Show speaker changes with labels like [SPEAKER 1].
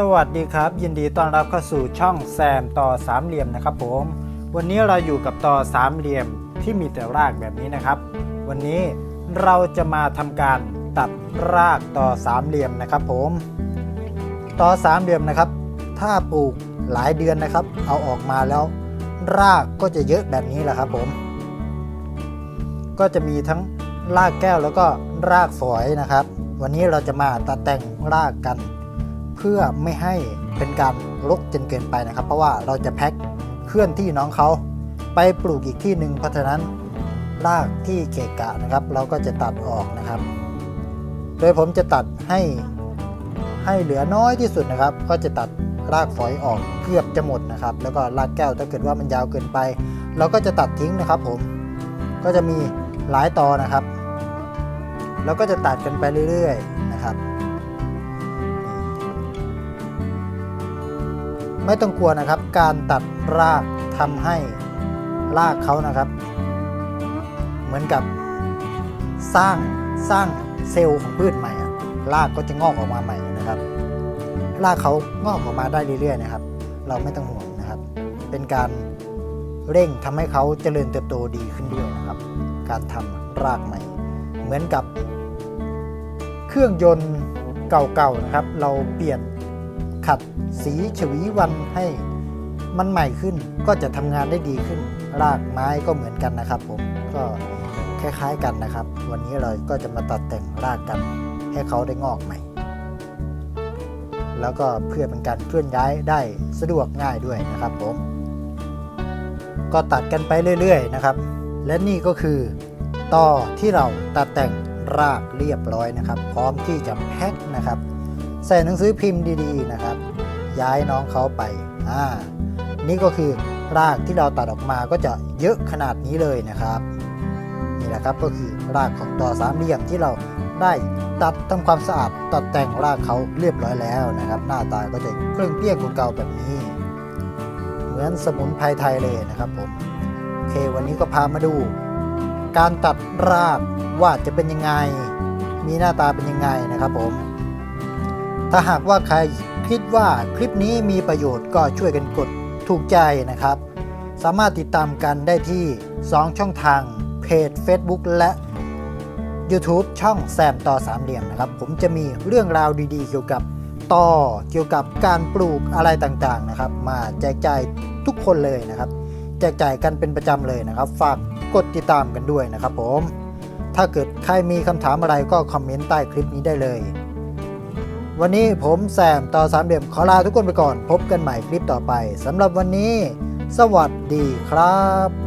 [SPEAKER 1] สวัสดีครับ ยินดีต้อนรับเข้าสู่ช่องแซมต่อสามเหลี่ยมนะครับผม วันนี้เราอยู่กับต่อสามเหลี่ยมที่มีแต่รากแบบนี้นะครับ วันนี้เราจะมาทำการตัดรากต่อสามเหลี่ยมนะครับผม ต่อสามเหลี่ยมนะครับ ถ้าปลูกหลายเดือนนะครับ เอาออกมาแล้ว รากก็จะเยอะแบบนี้แหละครับผม ก็จะมีทั้งรากแก้วแล้วก็รากฝอยนะครับ วันนี้เราจะมาตัดแต่งรากกัน พื่อไม่ให้เป็นการรกจนเกินไปนะครับ เพราะว่าเราจะแพ็คเคลื่อนที่น้องเขาไปปลูกอีกที่หนึ่งเพราะฉะนั้นรากที่เกะกะนะครับ เราก็จะตัดออกนะครับ โดยผมจะตัดให้ให้เหลือน้อยที่สุดนะครับ ก็จะตัดรากฝอยออกเกือบจะหมดนะครับ แล้วก็รากแก้วถ้าเกิดว่ามันยาวเกินไป เราก็จะตัดทิ้งนะครับ ผมก็จะมีหลายตอนะครับ แล้วก็จะตัดกันไปเรื่อย ๆ นะครับ ไม่ต้องกลัวนะครับ การตัดรากทำให้รากเขานะครับ เหมือนกับสร้างสร้างเซลล์ของพืชใหม่อะรากก็จะงอกออกมาใหม่นะครับ รากเขางอกออกมาได้เรื่อยๆนะครับ เราไม่ต้องห่วงนะครับ เป็นการเร่งทำให้เขาเจริญเติบโตดีขึ้นด้วยนะครับ การทำรากใหม่ เหมือนกับ เครื่องยนต์เก่าๆนะครับ เราเปลี่ยน ขัดสีฉวีวันให้มันใหม่ขึ้นก็จะทำงานได้ดีขึ้น รากไม้ก็เหมือนกันนะครับ ผมก็คล้ายๆกันนะครับ วันนี้เราก็จะมาตัดแต่งรากกันให้เขาได้งอกใหม่ แล้วก็เพื่อเป็นการเคลื่อนย้ายได้สะดวกง่ายด้วยนะครับผม ก็ตัดกันไปเรื่อยๆนะครับ และนี่ก็คือต่อที่เราตัดแต่งรากเรียบร้อยนะครับ พร้อมที่จะแพ็คนะครับ ใส่หนังสือพิมพ์ดีๆนะครับ ย้ายน้องเขาไปอ่านี่ก็คือรากที่เราตัดออกมาก็จะเยอะขนาดนี้เลยนะครับนี่แหละครับก็คือรากของต่อสามเหลี่ยมที่เราได้ตัดทำความสะอาดตัดแต่งรากเขาเรียบร้อยแล้วนะครับ หน้าตาก็จะเครื่องเกลี้ยงกว่าเก่าแบบนี้ เหมือนสมุนไพรไทยเลยนะครับผมโอเควันนี้ก็พามาดู การตัดรากว่าจะเป็นยังไง มีหน้าตาเป็นยังไงนะครับผม ถ้าหากว่าใครคิดว่าคลิปนี้มีประโยชน์ก็ช่วยกันกดถูกใจนะครับ สามารถติดตามกันได้ที่ 2 ช่องทางเพจ Facebook และ YouTube ช่องแซมต่อสามเหลี่ยมนะครับ ผมจะมีเรื่องราวดีๆ เกี่ยวกับต่อเกี่ยวกับการปลูกอะไรต่างๆนะครับ มาแจกจ่ายทุกคนเลยนะครับ แจกจ่ายกันเป็นประจำเลยนะครับ ฝากกดติดตามกันด้วยนะครับผม ถ้าเกิดใครมีคำถามอะไรก็คอมเมนต์ใต้คลิปนี้ได้เลย วันนี้ผมแซมต่อสามเหลี่ยมขอลาทุกคนไปก่อน พบกันใหม่คลิปต่อไปสำหรับวันนี้ สวัสดีครับ